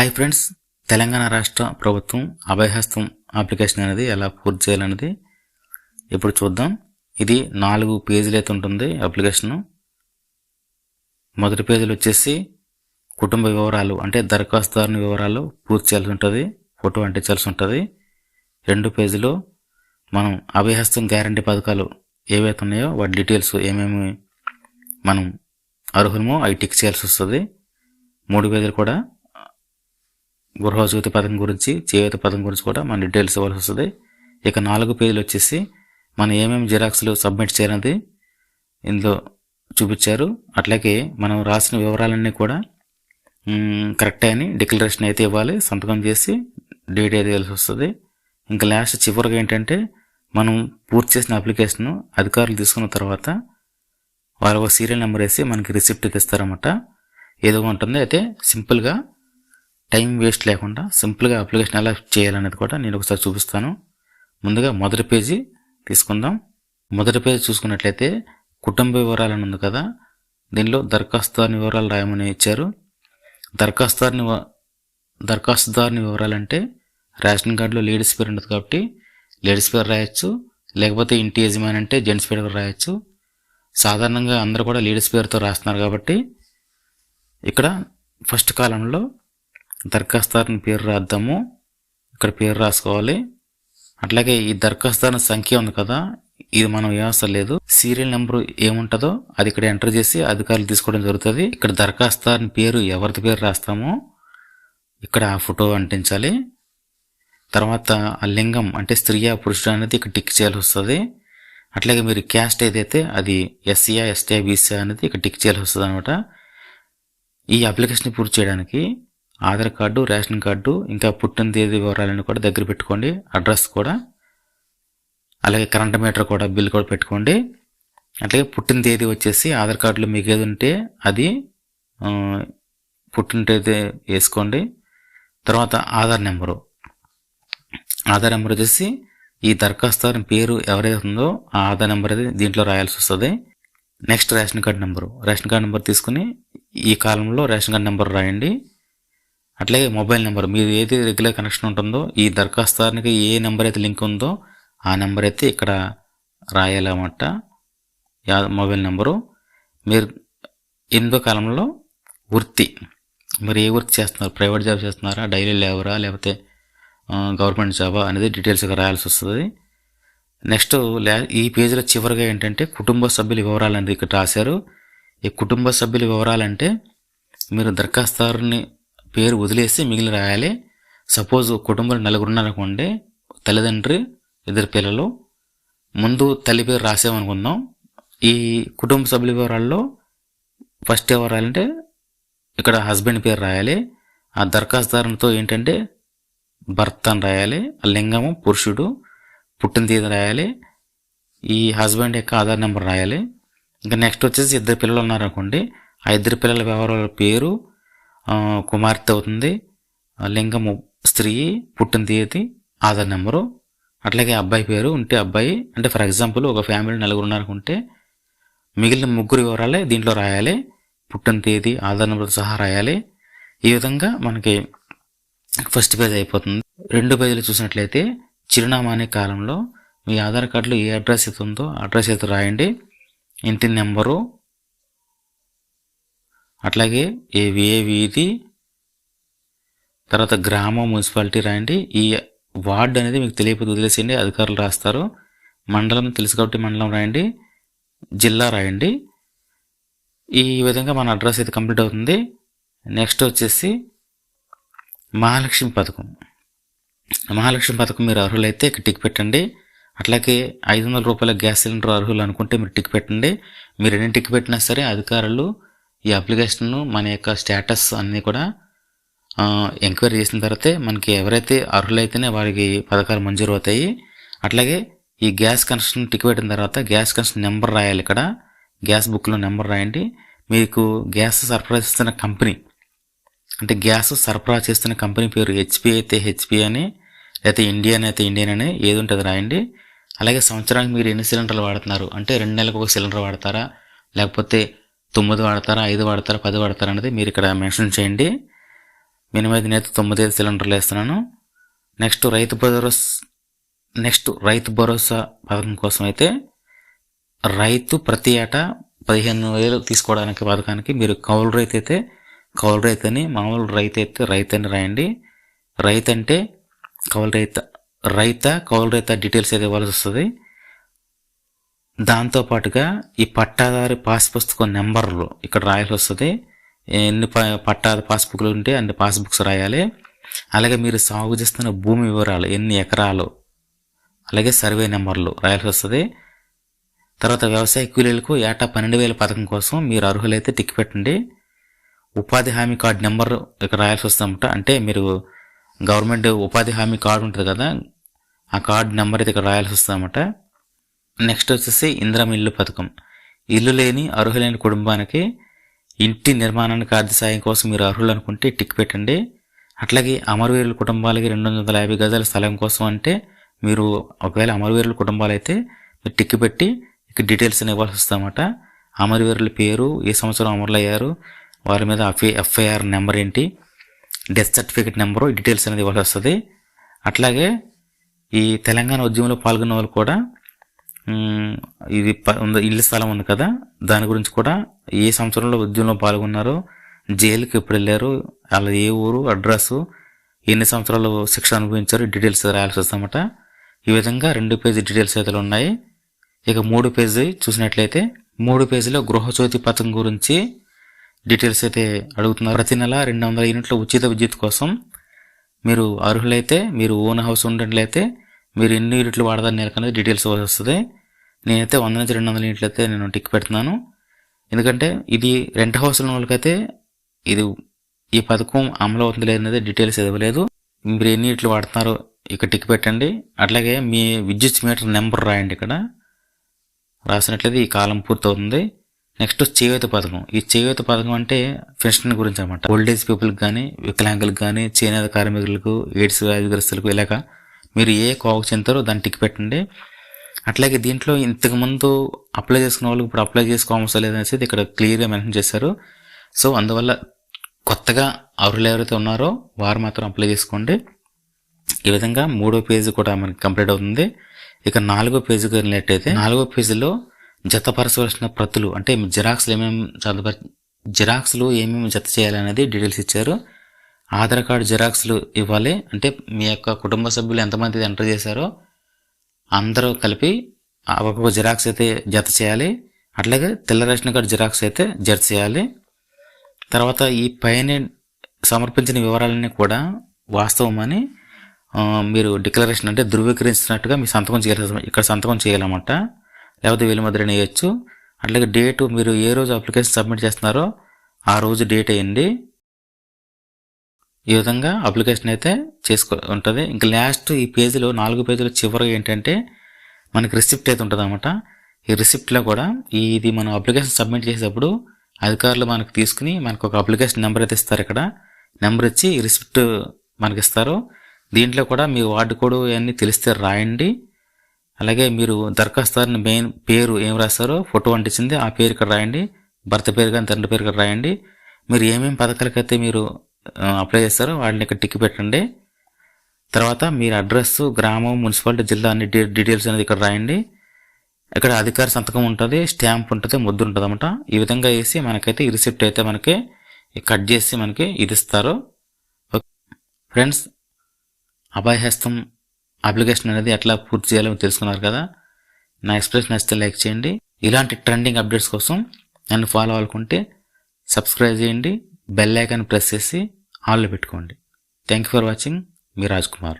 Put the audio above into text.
Hi friends. Telangana రాష్ట్ర ప్రభుత్వం అభయహస్తం అప్లికేషన్ అనేది ఎలా పూర్తి చేయాలనేది ఇప్పుడు చూద్దాం. ఇది నాలుగు పేజీలు అయితే ఉంటుంది అప్లికేషను. మొదటి పేజీలు వచ్చేసి కుటుంబ వివరాలు అంటే దరఖాస్తుదారుని వివరాలు పూర్తి చేయాల్సి ఉంటుంది ఫోటో అంటించాల్సి ఉంటుంది. రెండు పేజీలో మనం అభయహస్తం గ్యారంటీ పథకాలు ఏవైతే ఉన్నాయో వాటి డీటెయిల్స్ ఏమేమి మనం అర్హులమో అవి టిక్ చేయాల్సి వస్తుంది. మూడు పేజీలు కూడా గృహజ్యోతి పథకం గురించి చేయూత పథకం గురించి కూడా మన డీటెయిల్స్ ఇవ్వాల్సి వస్తుంది. ఇక నాలుగు పేజీలు వచ్చేసి మనం ఏమేమి జిరాక్స్లు సబ్మిట్ చేయాలనేది ఇందులో చూపించారు. అట్లాగే మనం రాసిన వివరాలన్నీ కూడా కరెక్టే కరెక్ట్ అని డిక్లరేషన్ అయితే ఇవ్వాలి. సంతకం చేసి డేట్ అయితే ఇవ్వాల్సి వస్తుంది. ఇంకా లాస్ట్ చివరిగా ఏంటంటే మనం పూర్తి చేసిన అప్లికేషన్ అధికారులు తీసుకున్న తర్వాత వాళ్ళు ఒక సీరియల్ నెంబర్ వేసి మనకి రిసిప్ట్ ఇస్తారన్నమాట ఏదో ఉంటుంది. అయితే సింపుల్గా టైం వేస్ట్ లేకుండా సింపుల్గా అప్లికేషన్ ఎలా చేయాలనేది కూడా నేను ఒకసారి చూపిస్తాను. ముందుగా మొదటి పేజీ తీసుకుందాం. మొదటి పేజీ చూసుకున్నట్లయితే కుటుంబ వివరాలు ఉంది కదా. దీనిలో దరఖాస్తుదారుని వివరాలు రాయమని ఇచ్చారు. దరఖాస్తుదారుని దరఖాస్తుదారుని వివరాలు అంటే రేషన్ కార్డులో లేడీస్ పేరు ఉండదు కాబట్టి లేడీస్ పేరు రాయొచ్చు. లేకపోతే ఇంటి యజమాని అంటే జెంట్స్ పేరు రాయొచ్చు. సాధారణంగా అందరూ కూడా లేడీస్ పేరుతో రాస్తున్నారు కాబట్టి ఇక్కడ ఫస్ట్ కాలంలో దరఖాస్తుదారుని పేరు రాద్దాము. ఇక్కడ పేరు రాసుకోవాలి. అట్లాగే ఈ దరఖాస్తుదారుని సంఖ్య ఉంది కదా ఇది మనం అవసరం లేదు సీరియల్ నెంబర్ ఏముంటుందో అది ఇక్కడ ఎంటర్ చేసి అధికారులు తీసుకోవడం జరుగుతుంది. ఇక్కడ దరఖాస్తుదారుని పేరు ఎవరిది పేరు రాస్తామో ఇక్కడ ఆ ఫోటో అంటించాలి. తర్వాత ఆ లింగం అంటే స్త్రీయా పురుషుడు అనేది ఇక్కడ టిక్ చేయాల్సి వస్తుంది. అట్లాగే మీరు క్యాస్ట్ ఏదైతే అది ఎస్సీఆ ఎస్టీ బీసీ అనేది ఇక్కడ టిక్ చేయాల్సి వస్తుంది అనమాట ఈ అప్లికేషన్ పూర్తి చేయడానికి ఆధార్ కార్డు రేషన్ కార్డు ఇంకా పుట్టిన తేదీ వివరాలను కూడా దగ్గర పెట్టుకోండి. అడ్రస్ కూడా అలాగే కరెంట్ మీటర్ కూడా బిల్ కూడా పెట్టుకోండి. అట్లాగే పుట్టిన తేదీ వచ్చేసి ఆధార్ కార్డులో మీకు ఏది ఉంటే అది పుట్టిన తేదీ వేసుకోండి. తర్వాత ఆధార్ నెంబరు. ఆధార్ నెంబర్ వచ్చేసి ఈ దరఖాస్తుదారు పేరు ఎవరైతే ఉందో ఆ ఆధార్ నెంబర్ అది దీంట్లో రాయాల్సి వస్తుంది. Next ration card number. Ration card number తీసుకుని ఈ కాలంలో రేషన్ కార్డు నెంబర్ రాయండి. అట్లాగే మొబైల్ నెంబర్ మీరు ఏది రెగ్యులర్ కనెక్షన్ ఉంటుందో ఈ దరఖాస్తుదారునికి ఏ నెంబర్ అయితే లింక్ ఉందో ఆ నెంబర్ అయితే ఇక్కడ రాయాలన్నమాట. యా- మొబైల్ నెంబరు. మీరు ఎనిమిదో కాలంలో వృత్తి మీరు ఏ వృత్తి చేస్తున్నారు? ప్రైవేట్ జాబ్ చేస్తున్నారా? డైలీ లేవరా? లేకపోతే గవర్నమెంట్ జాబా? అనేది డీటెయిల్స్గా రాయాల్సి వస్తుంది. నెక్స్ట్ లే ఈ పేజీలో చివరిగా ఏంటంటే కుటుంబ సభ్యుల వివరాలు అనేది ఇక్కడ రాశారు. ఈ కుటుంబ సభ్యుల వివరాలంటే మీరు దరఖాస్తుదారుని పేరు వదిలేసి మిగిలిన రాయాలి. సపోజ్ కుటుంబంలో నలుగురు ఉన్నారనుకోండి తల్లిదండ్రి ఇద్దరు పిల్లలు. ముందు తల్లి పేరు రాసామనుకుందాం. ఈ కుటుంబ సభ్యుల వివరాల్లో ఫస్ట్ ఎవరు రాయాలంటే ఇక్కడ హస్బెండ్ పేరు రాయాలి. ఆ దరఖాస్తుదారునితో ఏంటంటే భర్త అని రాయాలి. ఆ లింగము పురుషుడు పుట్టిన తేదీ రాయాలి. ఈ హస్బెండ్ యొక్క ఆధార్ నెంబర్ రాయాలి. ఇంకా నెక్స్ట్ వచ్చేసి ఇద్దరు పిల్లలు ఉన్నారనుకోండి ఆ ఇద్దరు పిల్లల వివరాల పేరు కుమార్తె అవుతుంది. లింగము స్త్రీ పుట్టిన తేదీ ఆధార్ నెంబరు. అట్లాగే అబ్బాయి పేరు ఉంటే అబ్బాయి. అంటే ఫర్ ఎగ్జాంపుల్ ఒక ఫ్యామిలీ నలుగురు ఉన్నారనుకుంటే మిగిలిన ముగ్గురు వివరాలే దీంట్లో రాయాలి. పుట్టిన తేదీ ఆధార్ నెంబర్తో సహా రాయాలి. ఈ విధంగా మనకి ఫస్ట్ పేజ్ అయిపోతుంది. రెండు పేజీలు చూసినట్లయితే చిరునామా అనే కాలంలో మీ ఆధార్ కార్డులో ఏ అడ్రస్ అయితే ఉందో అడ్రస్ అయితే రాయండి. ఇంటి నెంబరు అట్లాగే ఏ ఏ వీధి తర్వాత గ్రామం మున్సిపాలిటీ రాయండి. ఈ వార్డ్ అనేది మీకు తెలియకపోతే వదిలేసేయండి అధికారులు రాస్తారు. మండలం తెలుసు కాబట్టి మండలం రాయండి జిల్లా రాయండి. ఈ విధంగా మన అడ్రస్ అయితే కంప్లీట్ అవుతుంది. నెక్స్ట్ వచ్చేసి మహాలక్ష్మి పథకం. మహాలక్ష్మి పథకం మీరు అర్హులైతే టిక్ పెట్టండి. అట్లాగే ఐదు వందల రూపాయల గ్యాస్ సిలిండర్ అర్హులు అనుకుంటే మీరు టిక్ పెట్టండి. మీరు ఎన్ని టిక్ పెట్టినా సరే అధికారులు ఈ అప్లికేషన్ను మన యొక్క స్టేటస్ అన్నీ కూడా ఎంక్వైరీ చేసిన తర్వాతే మనకి ఎవరైతే అర్హులైతేనే వారికి పథకాలు మంజూరు అవుతాయి. అట్లాగే ఈ గ్యాస్ కనెక్షన్ టిక్ పెట్టిన తర్వాత గ్యాస్ కనెక్షన్ నెంబర్ రాయాలి ఇక్కడ. గ్యాస్ బుక్లో నెంబర్ రాయండి. మీకు గ్యాస్ సరఫరా చేస్తున్న కంపెనీ అంటే గ్యాస్ సరఫరా చేస్తున్న కంపెనీ పేరు హెచ్పి అయితే హెచ్పి అని లేకపోతే ఇండియన్ అయితే ఇండియన్ అని ఏది ఉంటుంది రాయండి. అలాగే సంవత్సరానికి మీరు ఎన్ని సిలిండర్లు వాడుతున్నారు? అంటే రెండు నెలలకు ఒక సిలిండర్ వాడతారా? లేకపోతే తొమ్మిది వాడతారా ఐదు వాడతారా పది వాడతారా అనేది మీరు ఇక్కడ మెన్షన్ చేయండి. మినిమం అయితే నేత తొమ్మిది ఐదు సిలిండర్లు వేస్తున్నాను. నెక్స్ట్ రైతు భరోసా నెక్స్ట్ రైతు భరోసా పథకం కోసం అయితే రైతు ప్రతి ఏటా పదిహేను వేలు తీసుకోవడానికి పథకానికి మీరు కౌలు రైతు అయితే కౌలు రైతు అని మామూలు రైతు అయితే రైతు అని రాయండి. రైతు అంటే కౌలు రైత రైత కౌలు రైత డీటెయిల్స్ అయితే ఇవ్వాల్సి వస్తుంది. దాంతో పాటుగా ఈ పట్టాదారి పాస్ పుస్తకం నెంబర్లు ఇక్కడ రాయాల్సి వస్తుంది. ఎన్ని ప- పాస్బుక్లు ఉంటే అన్ని పాస్బుక్స్ రాయాలి. అలాగే మీరు సాగు చేస్తున్న భూమి వివరాలు ఎన్ని ఎకరాలు అలాగే సర్వే నెంబర్లు రాయాల్సి వస్తుంది. తర్వాత వ్యవసాయ కూలీలకు ఏటా పన్నెండు వేల పథకం కోసం మీరు అర్హులైతే టిక్ పెట్టండి. ఉపాధి హామీ కార్డు నెంబర్ ఇక్కడ రాయాల్సి వస్తుందన్నమాట. అంటే మీరు గవర్నమెంట్ ఉపాధి హామీ కార్డు ఉంటుంది కదా ఆ కార్డు నెంబర్ అయితే ఇక్కడ రాయాల్సి వస్తుందన్నమాట. నెక్స్ట్ వచ్చేసి ఇంద్రం ఇల్లు పథకం. ఇల్లు లేని అర్హులైన కుటుంబానికి ఇంటి నిర్మాణానికి ఆర్థిక సాయం కోసం మీరు అర్హులు అనుకుంటే టిక్ పెట్టండి. అట్లాగే అమరవీరుల కుటుంబాలకి రెండు వందల యాభై గజాల స్థలం కోసం అంటే మీరు ఒకవేళ అమరవీరుల కుటుంబాలు అయితే మీరు టిక్ పెట్టి ఇక్కడ డీటెయిల్స్ అని ఇవ్వాల్సి వస్తుందన్నమాట అమరవీరుల పేరు ఏ సంవత్సరం అమరులయ్యారు వారి మీద ఎఫ్ఐఆర్ నెంబర్ ఏంటి డెత్ సర్టిఫికేట్ నెంబరు డీటెయిల్స్ అనేది ఇవ్వాల్సి వస్తుంది. అట్లాగే ఈ తెలంగాణ ఉద్యమంలో పాల్గొన్న వాళ్ళు కూడా ఇది ప- ఉంది ఇల్లు స్థలం ఉంది కదా? దాని గురించి కూడా ఏ సంవత్సరంలో ఉద్యమంలో పాల్గొన్నారో జైలుకి ఎప్పుడు వెళ్ళారు వాళ్ళ ఏ ఊరు అడ్రస్ ఎన్ని సంవత్సరాలు శిక్ష అనుభవించారు డీటెయిల్స్ రాయాల్సి వస్తామట ఈ విధంగా రెండు పేజీ డీటెయిల్స్ అయితే ఉన్నాయి. ఇక మూడు పేజీ చూసినట్లయితే మూడు పేజీలో గృహజ్యోతి పథకం గురించి డీటెయిల్స్ అయితే అడుగుతున్నారు. ప్రతి నెల రెండు వందల యూనిట్ల ఉచిత విద్యుత్ కోసం మీరు అర్హులైతే మీరు ఓన్ హౌస్ ఉన్నట్లయితే మీరు ఎన్ని యూనిట్లు వాడదాన్ని నెలకనేది డీటెయిల్స్ వస్తుంది. నేనైతే వంద నుంచి రెండు వందల ఇంట్లయితే నేను టిక్ పెడుతున్నాను. ఎందుకంటే ఇది రెంట్ హౌస్ ఉన్న వాళ్ళకైతే ఇది ఈ పథకం అమలు అవుతుంది లేదనేది డీటెయిల్స్ ఇవ్వలేదు. మీరు ఎన్ని ఇట్లు వాడుతున్నారో ఇక్కడ టిక్ పెట్టండి. అట్లాగే మీ విద్యుత్ మీటర్ నెంబర్ రాయండి ఇక్కడ. రాసినట్లయితే ఈ కాలం పూర్తవుతుంది. నెక్స్ట్ చేయూత పథకం. ఈ చేయూత పథకం అంటే పెన్షన్ గురించి అనమాట ఓల్డ్ ఏజ్ పీపుల్కి కానీ వికలాంగులకు కానీ చేనేత కార్మికులకు ఎయిడ్స్ వ్యాధిగ్రస్తులకు ఇలాగ మీరు ఏ కోవకు చెందుతారో దాన్ని టిక్ పెట్టండి. అట్లాగే దీంట్లో ఇంతకు ముందు అప్లై చేసుకున్న వాళ్ళకి ఇప్పుడు అప్లై చేసుకోవాల్సిన లేదనేసి ఇక్కడ క్లియర్గా మెన్షన్ చేశారు. సో అందువల్ల కొత్తగా అర్హులు ఎవరైతే ఉన్నారో వారు మాత్రం అప్లై చేసుకోండి. ఈ విధంగా మూడో పేజీ కూడా మనకి కంప్లీట్ అవుతుంది. ఇక నాలుగో పేజీకి వెళ్ళినట్టయితే నాలుగో పేజీలో జతపరచవలసిన ప్రతులు అంటే జిరాక్స్లు ఏమేమి జతపర జిరాక్స్లు ఏమేమి జత చేయాలనేది డీటెయిల్స్ ఇచ్చారు. ఆధార్ కార్డు జిరాక్స్లు ఇవ్వాలి. అంటే మీ యొక్క కుటుంబ సభ్యులు ఎంతమంది ఎంటర్ చేశారో అందరూ కలిపి ఆ ఒక్కొక్క జిరాక్స్ అయితే జత చేయాలి. అట్లాగే తెల్ల రేషన్ కార్డు జిరాక్స్ అయితే జత చేయాలి. తర్వాత ఈ పైన సమర్పించిన వివరాలన్నీ కూడా వాస్తవమని మీరు డిక్లరేషన్ అంటే ధృవీకరించినట్టుగా మీ సంతకం చేయాలి. ఇక్కడ సంతకం చేయాలన్నమాట. లేకపోతే వీళ్ళ ముద్రని వేయచ్చు అట్లాగే డేటు మీరు ఏ రోజు అప్లికేషన్ సబ్మిట్ చేస్తున్నారో ఆ రోజు డేట్ వేయండి. ఈ విధంగా అప్లికేషన్ అయితే చేసుకో ఉంటుంది. ఇంకా లాస్ట్ ఈ పేజీలో నాలుగు పేజీలో చివరిగా ఏంటంటే మనకి రిసిప్ట్ అయితే ఉంటుంది అనమాట ఈ రిసిప్ట్లో కూడా ఈ ఇది మనం అప్లికేషన్ సబ్మిట్ చేసేటప్పుడు అధికారులు మనకు తీసుకుని మనకు ఒక అప్లికేషన్ నెంబర్ అయితే ఇస్తారు ఇక్కడ. నెంబర్ ఇచ్చి ఈ రిసిప్ట్ మనకి ఇస్తారు. దీంట్లో కూడా మీ వార్డు కోడ్ ఇవన్నీ తెలిస్తే రాయండి. అలాగే మీరు దరఖాస్తుదారుని మెయిన్ పేరు ఏం రాస్తారో ఫోటో అంటించింది ఆ పేరు ఇక్కడ రాయండి. భర్త పేరు కానీ తండ్రి పేరు ఇక్కడ రాయండి. మీరు ఏమేమి పథకాలకైతే మీరు అప్లై చేస్తారో. వాటిని ఇక్కడ టిక్ పెట్టండి. తర్వాత మీరు అడ్రస్ గ్రామం మున్సిపాలిటీ జిల్లా అన్ని డీటెయిల్స్ అనేది ఇక్కడ రాయండి. ఇక్కడ అధికార సంతకం ఉంటుంది స్టాంప్ ఉంటుంది ముద్దు ఉంటుంది అనమాట ఈ విధంగా వేసి మనకైతే ఈ రిసిప్ట్ అయితే మనకి కట్ చేసి మనకి ఇది ఇస్తారు. ఫ్రెండ్స్ అభయహస్తం అప్లికేషన్ అనేది ఎట్లా పూర్తి చేయాలో తెలుసుకున్నారు కదా. నా ఎక్స్ప్రెస్ నచ్చితే లైక్ చేయండి. ఇలాంటి ట్రెండింగ్ అప్డేట్స్ కోసం నన్ను ఫాలో అవ్వాలనుకుంటే సబ్స్క్రైబ్ చేయండి. బెల్ ఐకాన్ ప్రెస్ చేసి ఆల్లో పెట్టుకోండి. థ్యాంక్ యూ ఫర్ వాచింగ్ మీ రాజ్ కుమార్.